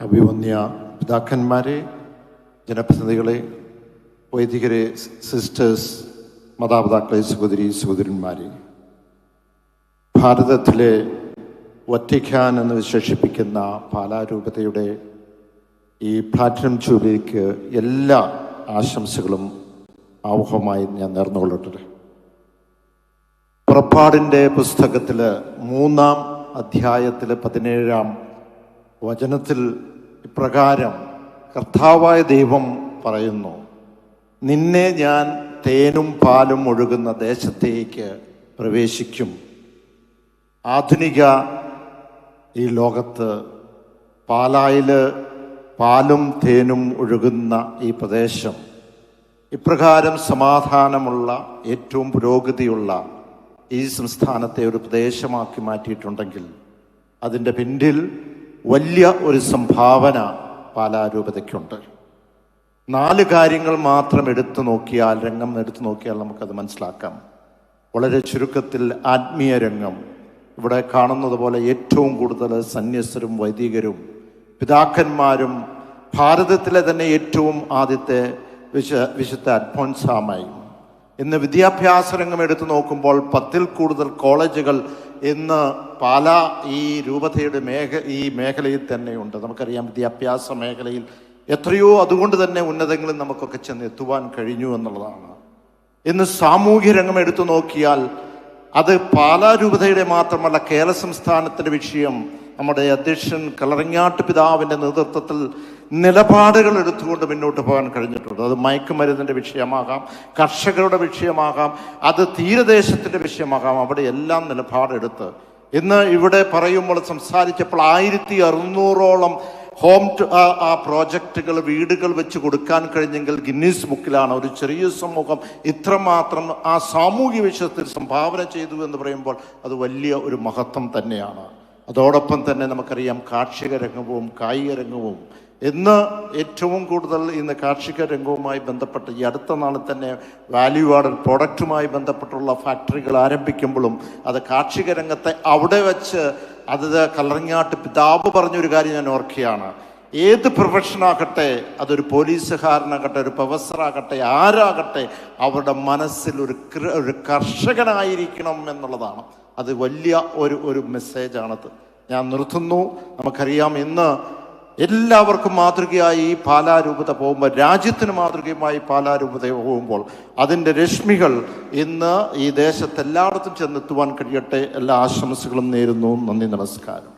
അഭിമന്യ പിതാക്കന്മാരെ ജനപ്രതിനിധികളെ വൈദികരെ സിസ്റ്റേഴ്സ് മാതാപിതാക്കളെ സഹോദരി സഹോദരന്മാരെ. ഭാരതത്തിലെ വറ്റിക്കാൻ എന്ന് വിശേഷിപ്പിക്കുന്ന പാലാരൂപതയുടെ ഈ പ്ലാറ്റിനം ജൂബിലിക്ക് എല്ലാ ആശംസകളും ആമുഖമായി ഞാൻ നേർന്നുകൊള്ളട്ടെ. പുറപ്പാടിന്റെ പുസ്തകത്തിൽ മൂന്നാം അധ്യായത്തിൽ പതിനേഴാം വചനത്തിൽ ഇപ്രകാരം കർത്താവായ ദൈവം പറയുന്നു നിന്നെ ഞാൻ തേനും പാലും ഒഴുകുന്ന ദേശത്തേക്ക് പ്രവേശിക്കും. ആധുനിക ഈ ലോകത്ത് പാലായിൽ പാലും തേനും ഒഴുകുന്ന ഈ പ്രദേശം ഇപ്രകാരം സമാധാനമുള്ള ഏറ്റവും പുരോഗതിയുള്ള ഈ സംസ്ഥാനത്തെ ഒരു പ്രദേശമാക്കി മാറ്റിയിട്ടുണ്ടെങ്കിൽ അതിന്റെ പിന്നിൽ വലിയ ഒരു സംഭാവന പാലാരൂപതയ്ക്കുണ്ട്. നാല് കാര്യങ്ങൾ മാത്രം എടുത്തു നോക്കിയാൽ രംഗം എടുത്തു നോക്കിയാൽ നമുക്കത് മനസ്സിലാക്കാം. വളരെ ചുരുക്കത്തിൽ ആത്മീയ രംഗം. ഇവിടെ കാണുന്നത് പോലെ ഏറ്റവും കൂടുതൽ സന്യസ്തരും വൈദികരും പിതാക്കന്മാരും ഭാരതത്തിലെ തന്നെ ഏറ്റവും ആദ്യത്തെ വിശ വിശുദ്ധ അൽഫോൻസാമായി. ഇന്ന് വിദ്യാഭ്യാസ രംഗം എടുത്തു നോക്കുമ്പോൾ പത്തിൽ കൂടുതൽ കോളേജുകൾ ഇന്ന് പല ഈ രൂപതയുടെ മേഖ ഈ മേഖലയിൽ തന്നെയുണ്ട്. നമുക്കറിയാം വിദ്യാഭ്യാസ മേഖലയിൽ എത്രയോ അതുകൊണ്ട് തന്നെ ഉന്നതങ്ങളിൽ നമുക്കൊക്കെ ചെന്ന് എത്തുവാൻ കഴിഞ്ഞു എന്നുള്ളതാണ്. ഇന്ന് സാമൂഹ്യ രംഗം എടുത്തു നോക്കിയാൽ അത് പാലാരൂപതയുടെ മാത്രമല്ല കേരള സംസ്ഥാനത്തിന്റെ വിഷയം നമ്മുടെ അധ്യക്ഷൻ കളറിങ്ങാട്ട് പിതാവിന്റെ നേതൃത്വത്തിൽ നിലപാടുകൾ എടുത്തുകൊണ്ട് മുന്നോട്ട് പോകാൻ കഴിഞ്ഞിട്ടുണ്ട്. അത് മയക്കുമരുന്നിന്റെ വിഷയമാകാം കർഷകരുടെ വിഷയമാകാം അത് തീരദേശത്തിന്റെ വിഷയമാകാം. അവിടെ എല്ലാം നിലപാടെടുത്ത്. ഇന്ന് ഇവിടെ പറയുമ്പോൾ സംസാരിച്ചപ്പോൾ ആയിരത്തി അറുന്നൂറോളം ഹോം ആ പ്രോജക്റ്റുകൾ വീടുകൾ വെച്ച് കൊടുക്കാൻ കഴിഞ്ഞെങ്കിൽ ഗിന്നീസ് ബുക്കിലാണ്. ഒരു ചെറിയ സമൂഹം ഇത്രമാത്രം ആ സാമൂഹ്യ വിഷയത്തിൽ സംഭാവന ചെയ്തു എന്ന് പറയുമ്പോൾ അത് വലിയ ഒരു മഹത്വം തന്നെയാണ്. അതോടൊപ്പം തന്നെ നമുക്കറിയാം കാർഷിക രംഗവും കായിക രംഗവും. ഇന്ന് ഏറ്റവും കൂടുതൽ ഇന്ന് കാർഷിക രംഗവുമായി ബന്ധപ്പെട്ട് ഈ അടുത്ത നാളിൽ തന്നെ വാല്യൂ ആഡഡ് പ്രോഡക്റ്റുമായി ബന്ധപ്പെട്ടുള്ള ഫാക്ടറികൾ ആരംഭിക്കുമ്പോഴും അത് കാർഷിക രംഗത്തെ അവിടെ വെച്ച് അത് കലറിങ്ങാട്ട് പിതാവ് പറഞ്ഞൊരു കാര്യം ഞാൻ ഓർക്കുകയാണ്. ഏത് പ്രൊഫഷനാകട്ടെ അതൊരു പോലീസുകാരനാകട്ടെ ഒരു പ്രൊഫസറാകട്ടെ ആരാകട്ടെ അവരുടെ മനസ്സിൽ ഒരു ഒരു കർഷകനായിരിക്കണം എന്നുള്ളതാണ്. അത് വലിയ ഒരു ഒരു മെസ്സേജാണത്. ഞാൻ നിർത്തുന്നു. നമുക്കറിയാം ഇന്ന് എല്ലാവർക്കും മാതൃകയായി ഈ പാലാരൂപത പോകുമ്പോൾ രാജ്യത്തിന് മാതൃകയുമായി പാലാരൂപത പോകുമ്പോൾ അതിന്റെ രശ്മികൾ ഇന്ന് ഈ ദേശത്തെല്ലായിടത്തും ചെന്നെത്തുവാൻ കഴിയട്ടെ. എല്ലാ ആശംസകളും നേരുന്നു. നന്ദി നമസ്കാരം.